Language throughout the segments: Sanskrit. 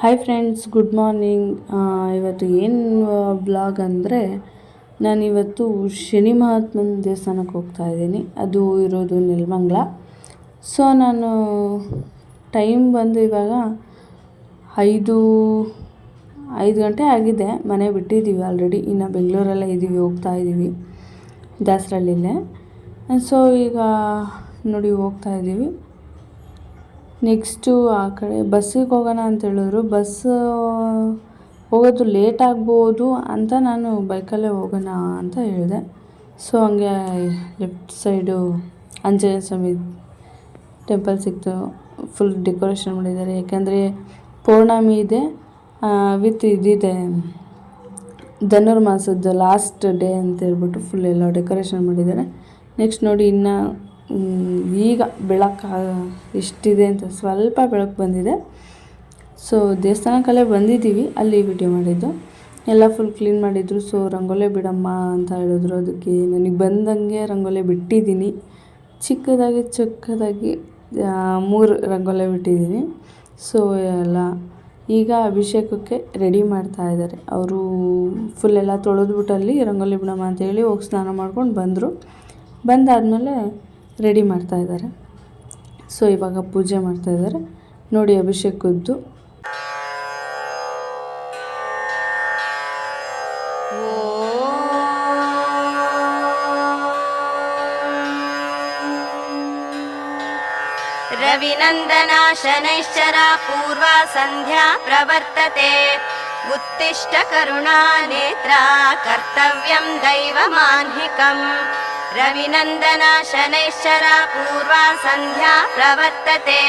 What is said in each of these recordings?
ಹಾಯ್ ಫ್ರೆಂಡ್ಸ್ ಗುಡ್ ಮಾರ್ನಿಂಗ್ ಇವತ್ತು ಏನು ಬ್ಲಾಗ್ ಅಂದರೆ ನಾನಿವತ್ತು ಶನಿ ಮಹಾತ್ಮನ ದೇವಸ್ಥಾನಕ್ಕೆ ಹೋಗ್ತಾ ಇದ್ದೀನಿ. ಅದು ಇರೋದು ನೆಲಮಂಗ್ಲ. ಸೊ ನಾನು ಟೈಮ್ ಬಂದು ಇವಾಗ ಐದು ಐದು ಗಂಟೆ ಆಗಿದೆ. ಮನೆ ಬಿಟ್ಟಿದ್ದೀವಿ ಆಲ್ರೆಡಿ ಇನ್ನು ಬೆಂಗಳೂರಲ್ಲೇ ಇದ್ದೀವಿ ಹೋಗ್ತಾ ಇದ್ದೀವಿ ದಾಸರಳ್ಳಿಲೇ. ಸೊ ಈಗ ನೋಡಿ ಹೋಗ್ತಾ ಇದ್ದೀವಿ ನೆಕ್ಸ್ಟು ಆ ಕಡೆ ಬಸ್ಸಿಗೆ ಹೋಗೋಣ ಅಂತ ಹೇಳಿದ್ರು. ಬಸ್ ಹೋಗೋದು ಲೇಟ್ ಆಗ್ಬೋದು ಅಂತ ನಾನು ಬೈಕಲ್ಲೇ ಹೋಗೋಣ ಅಂತ ಹೇಳಿದೆ. ಸೊ, ಹಂಗೆ left side Anjaneya Swami temple ಸಿಕ್ತು. ಫುಲ್ ಡೆಕೋರೇಷನ್ ಮಾಡಿದ್ದಾರೆ. ಯಾಕೆಂದರೆ ಪೌರ್ಣಮಿ ಇದೆ ವಿತ್ ಇದಿದೆ. ಧನುರ್ಮಾಸದ ಲಾಸ್ಟ್ ಡೇ ಅಂತ ಹೇಳ್ಬಿಟ್ಟು ಫುಲ್ ಎಲ್ಲ ಡೆಕೋರೇಷನ್ ಮಾಡಿದ್ದಾರೆ. ನೆಕ್ಸ್ಟ್ ನೋಡಿ ಇನ್ನು ಈಗ ಬೆಳಕು ಎಷ್ಟಿದೆ ಅಂತ ಸ್ವಲ್ಪ ಬೆಳಕು ಬಂದಿದೆ. ಸೊ ದೇವಸ್ಥಾನಕ್ಕಲ್ಲೇ ಬಂದಿದ್ದೀವಿ, ಅಲ್ಲಿ ವಿಡಿಯೋ ಮಾಡಿದ್ದು. ಎಲ್ಲ ಫುಲ್ ಕ್ಲೀನ್ ಮಾಡಿದ್ರು. ಸೊ ರಂಗೋಲೆ ಬಿಡಮ್ಮ ಅಂತ ಹೇಳಿದ್ರು. ಅದಕ್ಕೆ ನನಗೆ ಬಂದಂಗೆ ರಂಗೋಲೆ ಬಿಟ್ಟಿದ್ದೀನಿ. ಚಿಕ್ಕದಾಗಿ ಚಿಕ್ಕದಾಗಿ ಮೂರು ರಂಗೋಲೆ ಬಿಟ್ಟಿದ್ದೀನಿ. ಸೊ ಎಲ್ಲ ಈಗ ಅಭಿಷೇಕಕ್ಕೆ ರೆಡಿ ಮಾಡ್ತಾ ಇದ್ದಾರೆ. ಅವರು ಫುಲ್ ಎಲ್ಲ ತೊಳೆದ್ಬಿಟ್ಟಲ್ಲಿ ರಂಗೋಲಿ ಬಿಡಮ್ಮ ಅಂತೇಳಿ ಹೋಗಿ ಸ್ನಾನ ಮಾಡ್ಕೊಂಡು ಬಂದರು. ಬಂದಾದಮೇಲೆ ರೆಡಿ ಮಾಡ್ತಾ ಇದ್ದಾರೆ ಸೊ ಇವಾಗ ಪೂಜೆ ಮಾಡ್ತಾ ಇದ್ದಾರೆ ನೋಡಿ ಅಭಿಷೇಕದ್ದು रविनन्दना शनैश्चरा पूर्वा सन्ध्या प्रवर्तते उत्तिष्ठ करुणा नेत्रा कर्तव्यम् दैवमाह्निकम् रविनन्दना शनैश्चरा पूर्वा सन्ध्या प्रवर्तते।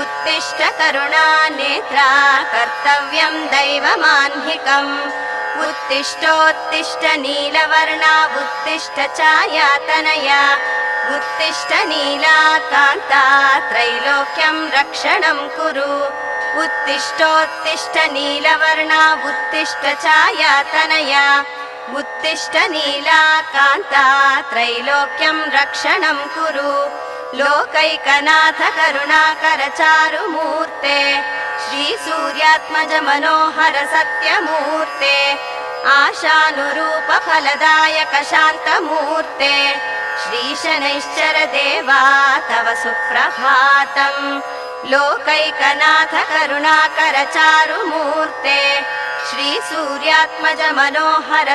उत्तिष्ठ करुणा नेत्रा कर्तव्यम् दैवमाह्निकम् उत्तिष्ठोत्तिष्ठ नीलवर्णा उत्तिष्ठ चायातनया उत्तिष्ठ नीलाकान्ता त्रैलोक्यं रक्षणं कुरु। उत्तिष्ठोत्तिष्ठ नीलवर्णा उत्तिष्ठ चायातनया उत्तिष्ठ नीलाकान्ता त्रैलोक्यं रक्षणं कुरु लोकैकनाथ करुणाकर चारुमूर्ते श्रीसूर्यात्मज मनोहर सत्यमूर्ते आशानुरूप फलदायक शान्तमूर्ते श्रीशनैश्चर देवा तव सुप्रभातम् लोकैकनाथ करुणाकर चारुमूर्ते श्रीसूर्यात्मज मनोहर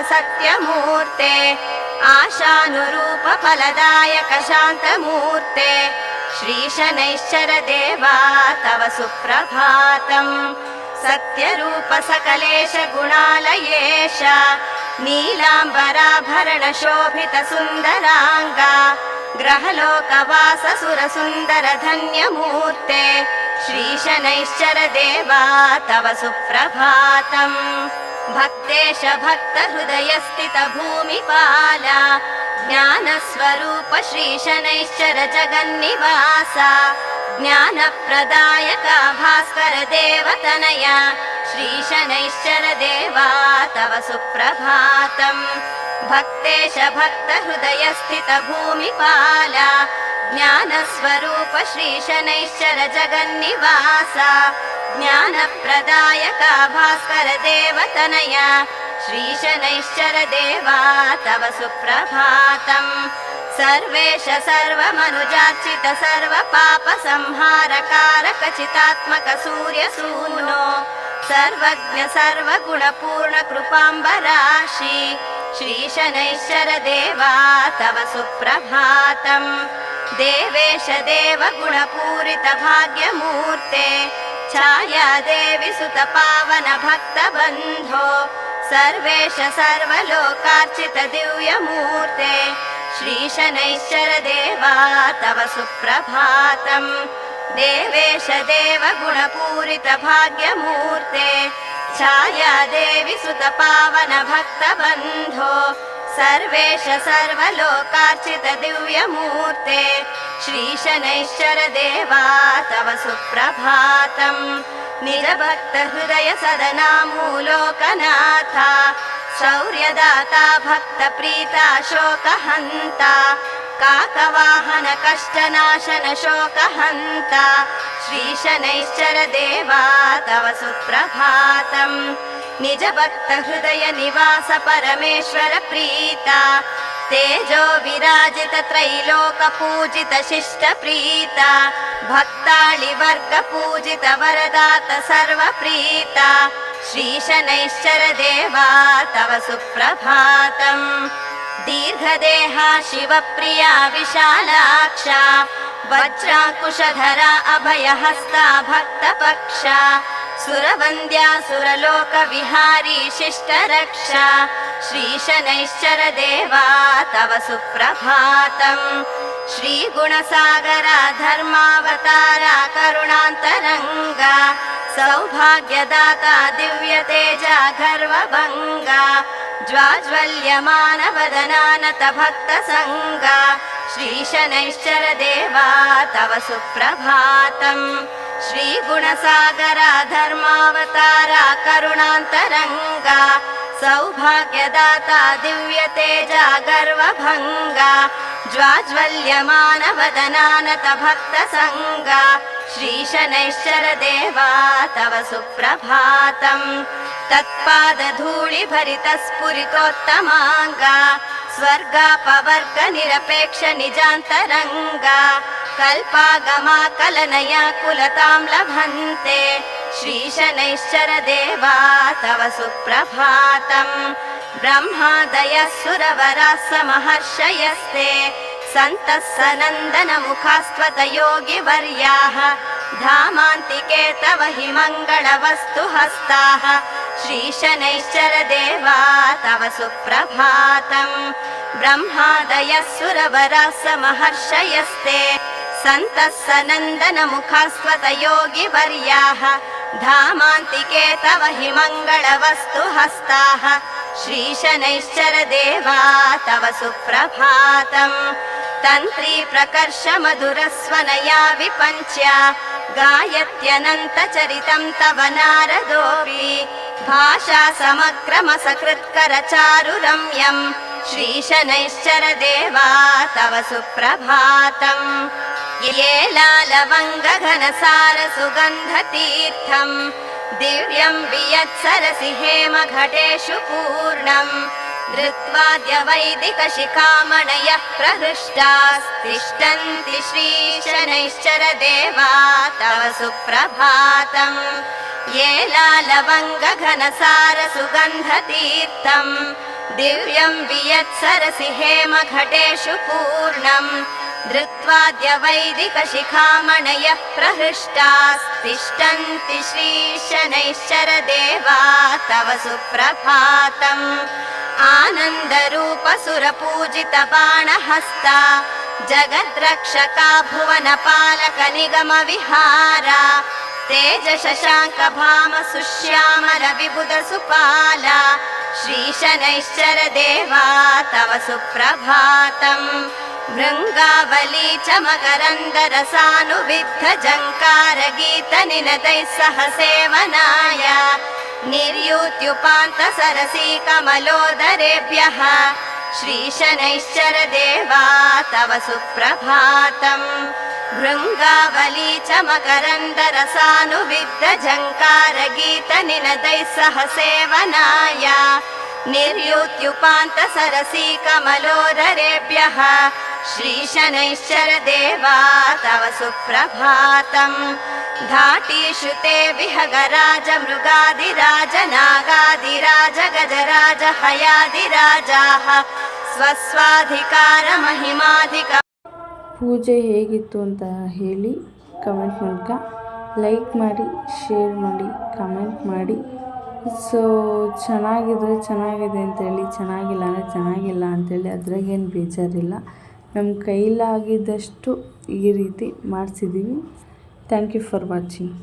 शान्तमूर्ते श्रीशनैश्चर देवा तव सुप्रभातम्। सत्यरूप सकलेश गुणालयेश नीलाम्बराभरण शोभित सुन्दराङ्गा ग्रहलोकवास सुरसुन्दर धन्यमूर्ते श्रीशनैश्चर देवा तव सुप्रभातम् भक्तेश भक्तहृदयस्थित भूमिपाला ज्ञानस्वरूप श्रीशनैश्चर जगन्निवास ज्ञानप्रदायक भास्कर देवतनया श्रीशनैश्चर देवा तव सुप्रभातम् भक्तेश भक्तहृदयस्थित भूमिपाला ज्ञानस्वरूप श्रीशनैश्चर जगन्निवास ज्ञानप्रदायक भास्कर देवतनया श्रीशनैश्चर देवा तव सुप्रभातम्। सर्वेश सर्वमनुजार्चित सर्वपापसंहारकारक चितात्मक सूर्यसूनो सर्वज्ञ सर्वगुणपूर्ण कृपाम्बराशि श्रीशनैश्चर देवा तव सुप्रभातम् देवेश देवगुणपूरित भाग्यमूर्ते छाया देवि सुत पावन भक्तबन्धो सर्वेश सर्वलोकार्चित दिव्यमूर्ते। श्रीशनैश्चर देवा तव सुप्रभातम् देवेश देवगुणपूरित भाग्यमूर्ते छाया देवि सुत पावन भक्तबन्धो सर्वेश सर्वलोकार्चित दिव्यमूर्ते श्रीशनैश्चर देवा तव सुप्रभातम्। निजभक्तहृदय सदना मूलोकनाथा शौर्यदाता भक्तप्रीता शोकहन्ता काकवाहन कष्टनाशन शोकहन्ता श्रीशनैश्चर देवा तव सुप्रभातम् निज भक्त हृदय निवास परमेश्वर प्रीता तेजो विराजित त्रैलोक पूजित शिष्ट प्रीता भक्ताळि वर्ग पूजित वरदात सर्व प्रीता श्रीशनैश्चर देवा तव सुप्रभातम् दीर्घदेहा शिवप्रिया विशालाक्षा वज्राकुशधरा अभयहस्ता भक्तपक्षा सुरवन्द्या सुरलोकविहारी शिष्टरक्षा श्रीशनैश्चर देवा तव सुप्रभातम् श्रीगुणसागरा धर्मावतारा करुणान्तरङ्गा सौभाग्यदाता दिव्यतेजा गर्वभङ्गा ज्वाज्वल्यमानवदनानत भक्तसङ्गा श्रीशनैश्चर देवा तव सुप्रभातम् श्रीगुणसागरा धर्मावतारा करुणान्तरङ्गा। सौभाग्यदाता दिव्यतेजा गर्वभङ्गा। ज्वाज्वल्यमानवदनानत भक्तसङ्गा श्रीशनैश्चर देवा तव सुप्रभातम् तत्पादधूळिभरितस्फुरितोत्तमाङ्गा स्वर्गापवर्ग निरपेक्ष निजान्तरङ्गा। कल्पागमा कलनया कुलतां लभन्ते। श्रीशनैश्चर देवा तव सुप्रभातम् ब्रह्मादयः सुरवराः समहर्षयस्ते सन्तः सनन्दनमुखास्त्वत योगिवर्याः धामान्तिके तव हि मङ्गलवस्तु हस्ताः श्रीशनैश्चर देवा तव सुप्रभातम् ब्रह्मादयः सुरवराः समहर्षयस्ते सन्तः योगिवर्याः धामान्तिके तव हि मङ्गलवस्तु हस्ताः श्रीशनैश्चर देवा तव सुप्रभातम् तन्त्री प्रकर्ष मधुरस्वनया विपञ्च्या गायत्यनन्तचरितं तव नारदोऽपि भाषा समक्रमसकृत्करचारुरम्यम् श्रीशनैश्चर देवा तव सुप्रभातम्। ये लालवङ्गघनसार सुगन्धतीर्थम् दिव्यम् वियत्सरसि हेमघटेषु पूर्णम् धृत्वाद्य वैदिकशिखामणयः प्रहृष्टास्तिष्ठन्ति श्रीशनैश्चर देवा तव सुप्रभातम् ये लालवङ्गघनसार सुगन्धतीर्थम् दिव्यम् वियत्सरसि हेमघटेषु पूर्णम् धृत्वाद्य वैदिकशिखामणयः प्रहृष्टास्तिष्ठन्ति श्रीशनैश्चर देवा तव सुप्रभातम्। आनन्दरूपसुरपूजित बाणहस्ता जगद्रक्षका भुवनपालक निगमविहारा तेज शशाङ्क भाम सुश्यामल विबुध सुपाला श्रीशनैश्चर देवा तव सुप्रभातम्। भृङ्गावली च मकरन्दरसानुविद्ध जङ्कार गीत निनदैः सह सेवनाय निर्यूत्युपान्त सरसी कमलोदरेभ्यः श्रीशनैश्चर देवा तव सुप्रभातम् भृङ्गावली च मकरन्दरसानुविद्ध जङ्कार गीत निनदैः सह सेवनाय निर्यूत्युपान्त सरसी कमलोदरेभ्यः श्रीशनैश्चर देवा तव सुप्रभातम् धाटीषु ते विहगराज मृगादिराज नागादिराज गजराज हयादिराजाः ಸ್ವಸ್ವಾಧಿಕಾರ ಮಹಿಮಾಧಿಕ ಪೂಜೆ ಹೇಗಿತ್ತು ಅಂತ ಹೇಳಿ ಕಮೆಂಟ್ ಮೂಲಕ ಲೈಕ್ ಮಾಡಿ ಶೇರ್ ಮಾಡಿ ಕಮೆಂಟ್ ಮಾಡಿ. ಸೊ ಚೆನ್ನಾಗಿದ್ರೆ ಚೆನ್ನಾಗಿದೆ ಅಂತೇಳಿ ಚೆನ್ನಾಗಿಲ್ಲ ಅಂದರೆ ಚೆನ್ನಾಗಿಲ್ಲ ಅಂತೇಳಿ ಅದ್ರಾಗೇನು ಬೇಜಾರಿಲ್ಲ. ನಮ್ಮ ಕೈಲಾಗಿದ್ದಷ್ಟು ಈ ರೀತಿ ಮಾಡಿಸಿದ್ದೀವಿ ಥ್ಯಾಂಕ್ ಯು ಫಾರ್ ವಾಚಿಂಗ್